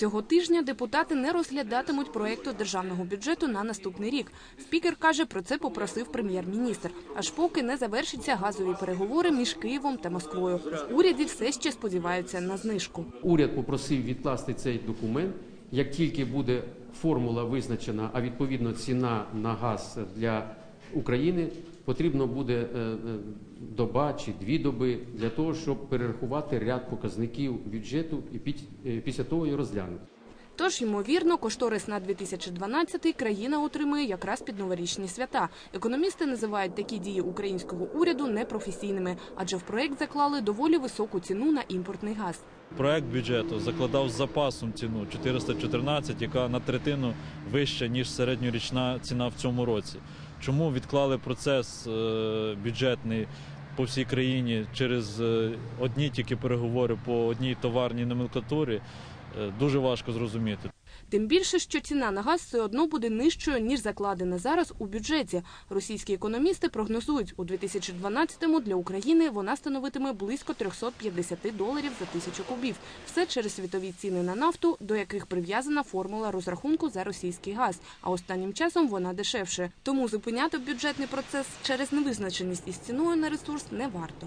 Цього тижня депутати не розглядатимуть проекту державного бюджету на наступний рік. Спікер каже, про це попросив прем'єр-міністр. Аж поки не завершаться газові переговори між Києвом та Москвою. В уряді все ще сподіваються на знижку. Уряд попросив відкласти цей документ. Як тільки буде формула визначена, а відповідно ціна на газ для України, потрібно буде е, е, доба чи дві доби для того, щоб перерахувати ряд показників бюджету і е, після того і розглянути. Тож, ймовірно, кошторис на 2012 країна отримує якраз під новорічні свята. Економісти називають такі дії українського уряду непрофесійними, адже в проект заклали доволі високу ціну на імпортний газ. Проект бюджету закладав з запасом ціну 414, яка на третину вища ніж середньорічна ціна в цьому році. Чому відклали процес е, бюджетний по всій країні через е, одні тільки переговори по одній товарній номенклатурі? е, Дуже важко зрозуміти. Тим більше, що ціна на газ все одно буде нижчою, ніж закладена зараз у бюджеті. Російські економісти прогнозують, у 2012-му для України вона становитиме близько 350 доларів за тисячу кубів. Все через світові ціни на нафту, до яких прив'язана формула розрахунку за російський газ. А останнім часом вона дешевше. Тому зупиняти бюджетний процес через невизначеність із ціною на ресурс не варто.